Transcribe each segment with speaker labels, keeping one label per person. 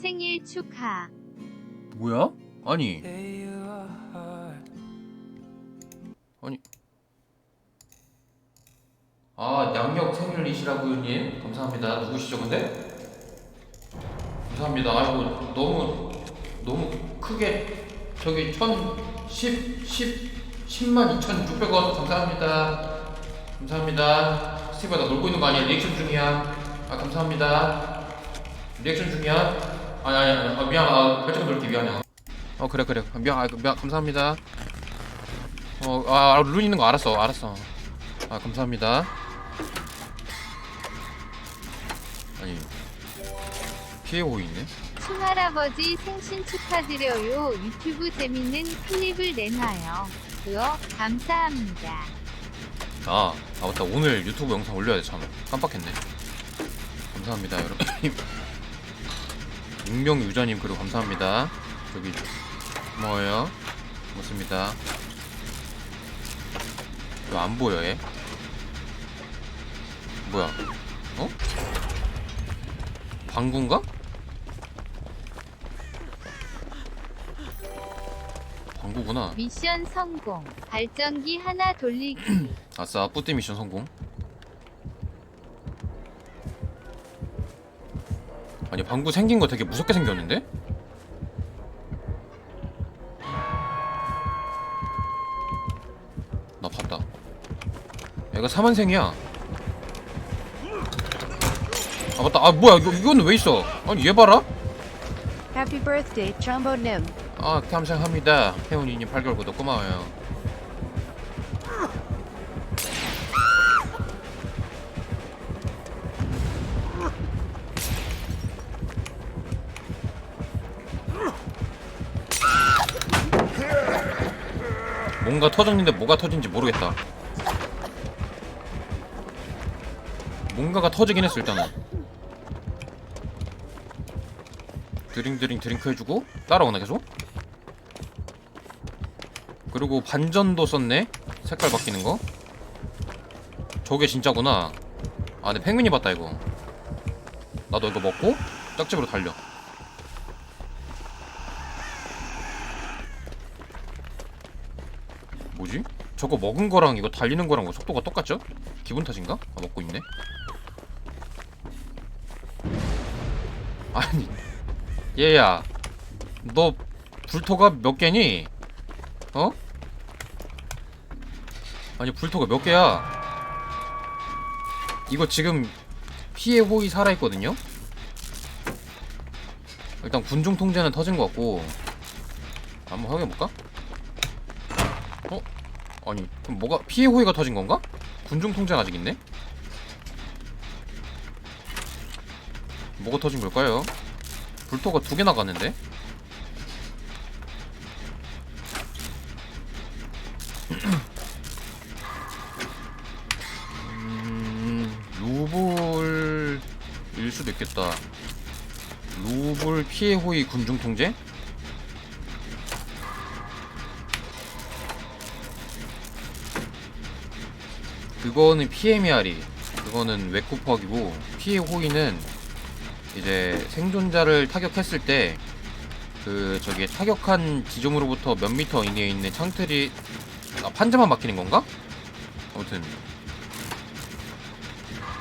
Speaker 1: 생일 축하.
Speaker 2: 뭐야? 아니 아니 아 양력 생일이시라고요 님 감사합니다 누구시죠 근데? 감사합니다 아이고 너무 너무 크게 저기 천 십 십 십만 이천 육백 원. 감사합니다. 감사합니다. 스티브야 나 놀고 있는 거 아니야? 리액션 중이야. 아 감사합니다. 리액션 중이야? 아니 아니 아니. 아, 미안. 아 발전 돌게. 미안해. 어 그래 그래. 미안. 아, 미안. 감사합니다. 어아룬 있는 거 알았어. 알았어. 아 감사합니다. 아니 피해 오고 있네?
Speaker 1: 충할아버지 생신 축하드려요. 유튜브 재밌는 클립을 내놔요. 그어 감사합니다.
Speaker 2: 아, 아 맞다. 오늘 유튜브 영상 올려야 돼 참. 깜빡했네. 감사합니다 여러분 익명 유저님 그리고 감사합니다. 저기 고마워요. 고맙습니다. 왜 안 보여 얘? 뭐야? 어? 방구인가? 방구구나.
Speaker 1: 미션 성공. 발전기 하나 돌리기.
Speaker 2: 아싸 뿌띠 미션 성공. 아니 방구 생긴 거 되게 무섭게 생겼는데? 나 봤다. 얘가 사만생이야. 아 맞다. 아 뭐야. 이거, 이건 왜 있어? 아니 얘 봐라
Speaker 3: Happy birthday, Nim.
Speaker 2: 아 감사합니다. 혜원이님 8개월 구독 고마워요. 뭔가 터졌는데 뭐가 터진지 모르겠다. 뭔가가 터지긴 했어 일단은 드링 드링 드링크 해주고 따라오나 계속? 그리고 반전도 썼네 색깔 바뀌는 거 저게 진짜구나 아 근데 펭귄이 봤다 이거 나도 이거 먹고 짝집으로 달려 뭐지? 저거 먹은 거랑 이거 달리는 거랑 뭐 속도가 똑같죠? 기분 탓인가? 아 먹고 있네 아니 얘야 너 불토가 몇 개니? 어? 아니 불토가 몇 개야? 이거 지금 피해 호의 살아있거든요? 일단 군중 통제는 터진 것 같고 한번 확인해볼까? 어? 아니 그럼 뭐가 피해 호의가 터진 건가? 군중 통제는 아직 있네? 뭐가 터진 걸까요? 불토가 두 개 나갔는데? 음, 루블일 수도 있겠다. 루블 피해 호의 군중 통제? 그거는 메아리, 그거는 웨쿠퍽이고 피해 호의는 이제 생존자를 타격했을 때 그 저기 타격한 지점으로부터 몇 미터 이내에 있는 창틀이 아, 판자만 막히는 건가? 아무튼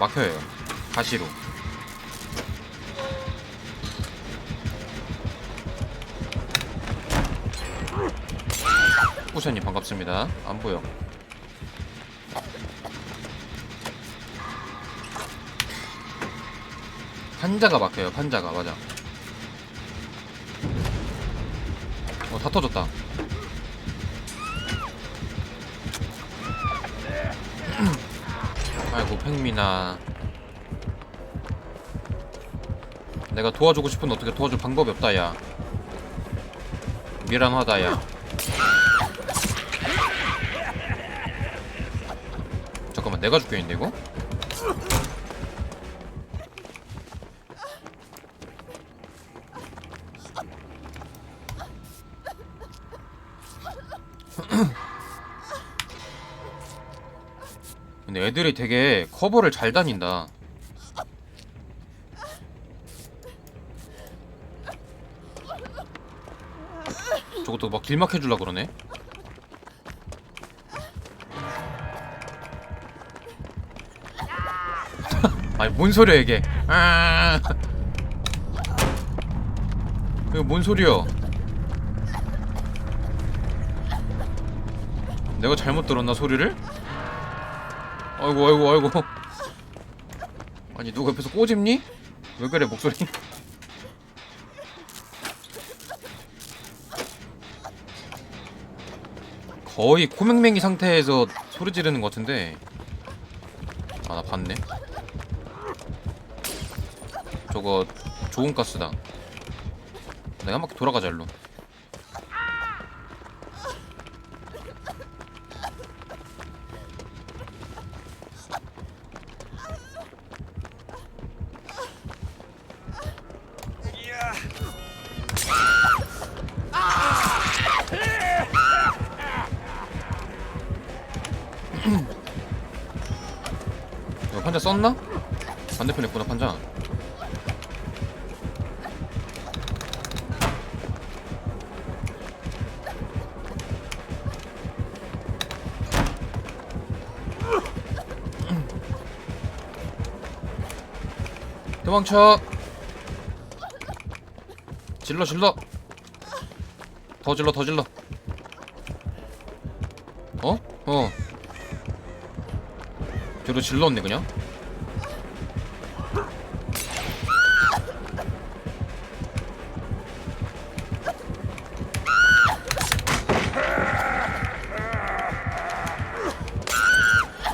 Speaker 2: 막혀요. 가시로. 꾸샤님 반갑습니다. 안 보여 판자가 막혀요 판자가. 맞아. 어 다 터졌다. 아이고 팽민아 내가 도와주고 싶은데 어떻게 도와줄 방법이 없다 야. 미란하다 야. 잠깐만 내가 죽겠는데 이거? 애들이 되게 커버를 잘 다닌다. 저것도 막 길막해줄라 그러네. 아니 뭔 소리야 이게? 아. 이거 뭔 소리야? 내가 잘못 들었나 소리를? 아이고 아이고 아이고. 아니 누가 옆에서 꼬집니? 왜 그래 목소리? 거의 코맹맹이 상태에서 소리 지르는 것 같은데. 아 나 봤네. 저거 좋은 가스다. 내가 한 바퀴 돌아가자 일로 판자 썼나? 반대편에 있구나 판자 도망쳐. 질러 질러. 더 질러 더 질러. 어? 어 뒤로 질렀네 그냥?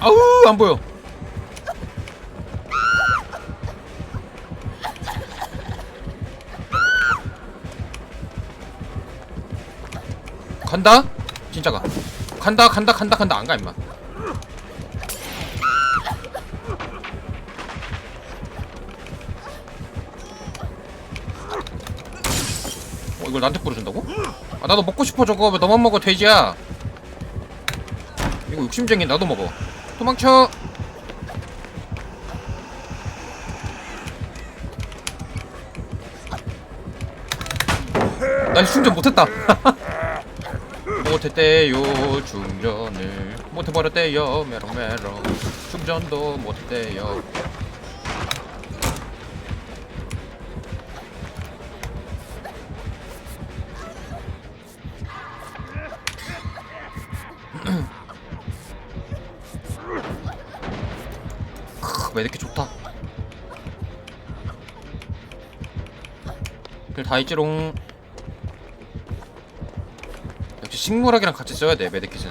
Speaker 2: 아우 안 보여. 간다? 진짜 가. 간다 간다 간다 간다. 안가 임마 어 이걸 나한테 뿌려준다고? 아 나도 먹고 싶어 저거. 왜 너만 먹어 돼지야. 이거 욕심쟁이 나도 먹어. 도망쳐. 나 충전 못했다. 못했대요 충전을. 못해버렸대요 메롱메롱. 충전도 못했대요 다 있지롱 역시 식물학이랑 같이 써야 돼 메디킷은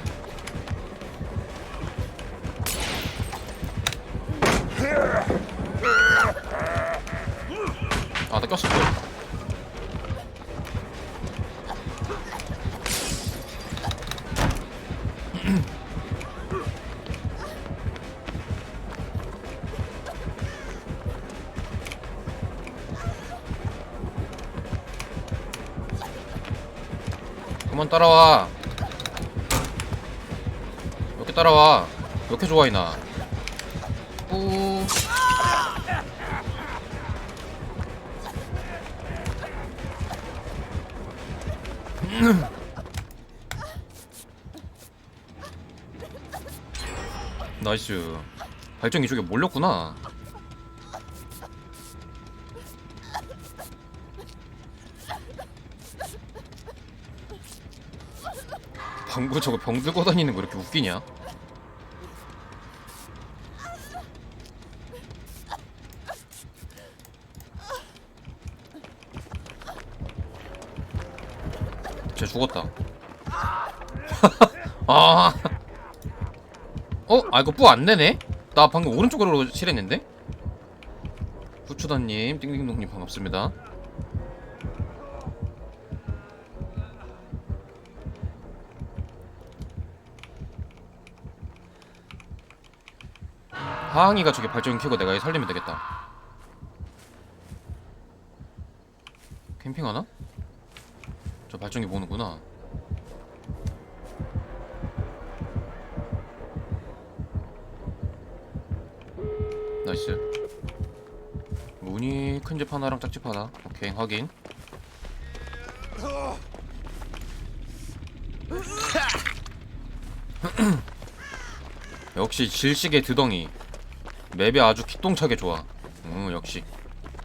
Speaker 2: 그만 따라와. 이렇게 따라와. 이렇게 좋아해 나. 뿌 나이스. 발전기 쪽에 몰렸구나 방구 저거 병 들고 다니는 거 이렇게 웃기냐? 쟤 죽었다. 아. 어? 아 이거 뿌안 내네? 나 방금 오른쪽으로 칠했는데? 후추다님, 띵띵동님 반갑습니다. 하항이가 저기 발전기 켜고 내가 살리면 되겠다. 캠핑하나? 저 발전기 보는구나. 나이스 문이 큰 집 하나랑 짝집 하나 오케이 확인 역시 질식의 드덩이 맵이 아주 기똥차게 좋아. 음 역시.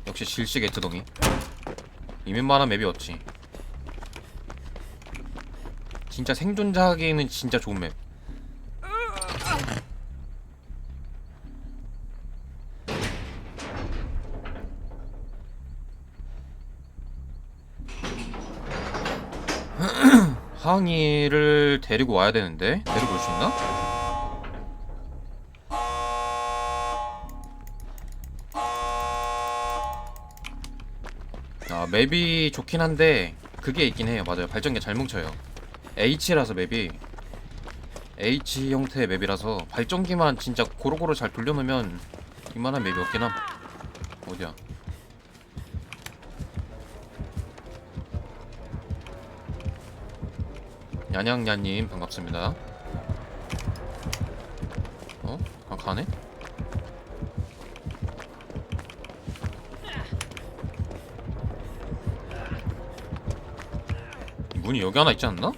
Speaker 2: 역시 질식의 드덩이. 이면만한 맵이 없지. 진짜 생존자에게는 진짜 좋은 맵. 하은이를 데리고 와야 되는데? 데리고 올 수 있나? 맵이 좋긴 한데 그게 있긴 해요. 맞아요. 발전기 잘 뭉쳐요. H라서 맵이. H 형태의 맵이라서 발전기만 진짜 고루고루 잘 돌려놓으면 이만한 맵이 없긴 함. 어디야? 야냥야님 반갑습니다. 어? 아 가네? 문이 여기 하나 있지 않나? 어?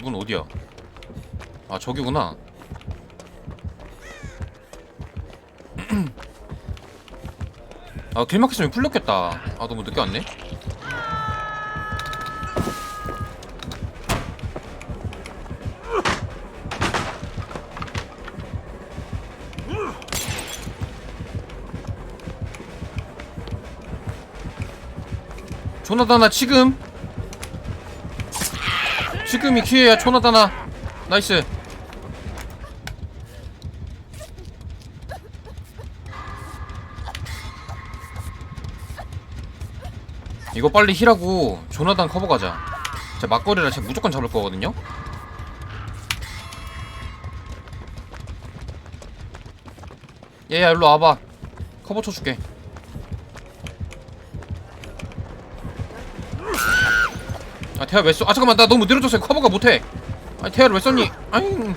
Speaker 2: 문 어디야? 아 저기구나 아 길막혔으면 풀렸겠다 아 너무 늦게 왔네 조나다나 지금 지금이 기회야 조나다나. 나이스. 이거 빨리 힐하고 조나단 커버 가자. 제 막거리라 제가 무조건 잡을 거거든요? 얘야 일로 와봐. 커버 쳐줄게 아 태아 왜 써? 아 잠깐만 나 너무 느려졌어 커버가 못해 아니 태아를 왜 썼니? 아잉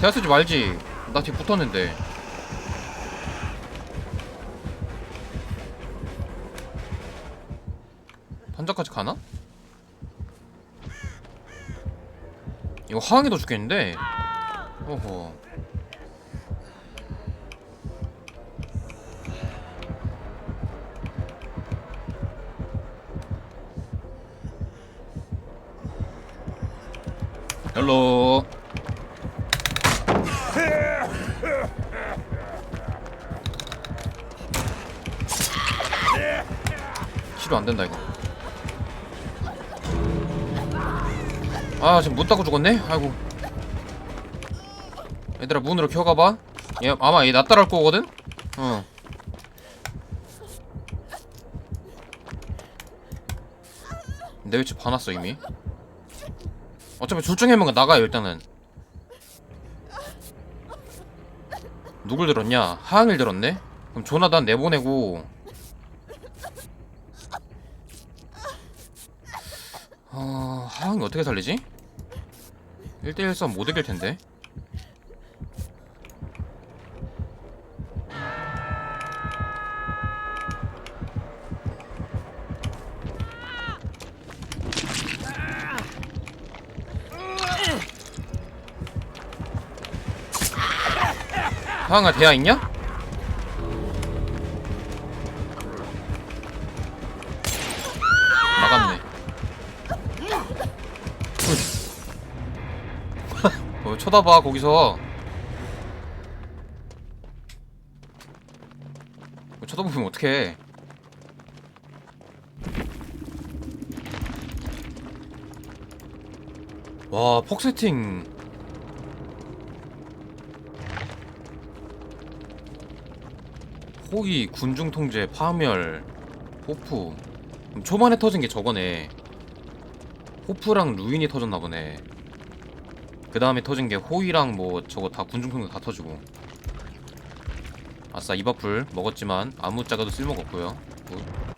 Speaker 2: 태아 쓰지 말지 나 뒤에 붙었는데 판자까지 가나? 이거 하항이도 죽겠는데 어허 헬로. 치료 안 된다 이거. 아 지금 문 닫고 죽었네? 아이고. 얘들아 문으로 켜가봐. 얘 아마 얘 나 따라올 거거든? 어. 내 위치 봐놨어 이미 어차피 둘 중에 한 명은 나가요 일단은. 누굴 들었냐? 하항일 들었네? 그럼 조나단 내보내고. 어... 하항이 어떻게 살리지? 1대1 싸움 못 이길 텐데 하항아 대야 있냐? 나갔네. 어, 쳐다봐 거기서. 어, 쳐다보면 어떡해. 와 폭 세팅 호기, 군중 통제, 파멸, 호프. 초반에 터진 게 저거네. 호프랑 루인이 터졌나 보네. 그 다음에 터진 게 호이랑 뭐 저거 다 군중 통제 다 터지고. 아싸 이바풀 먹었지만 아무 작아도 쓸모가 없고요. 굿.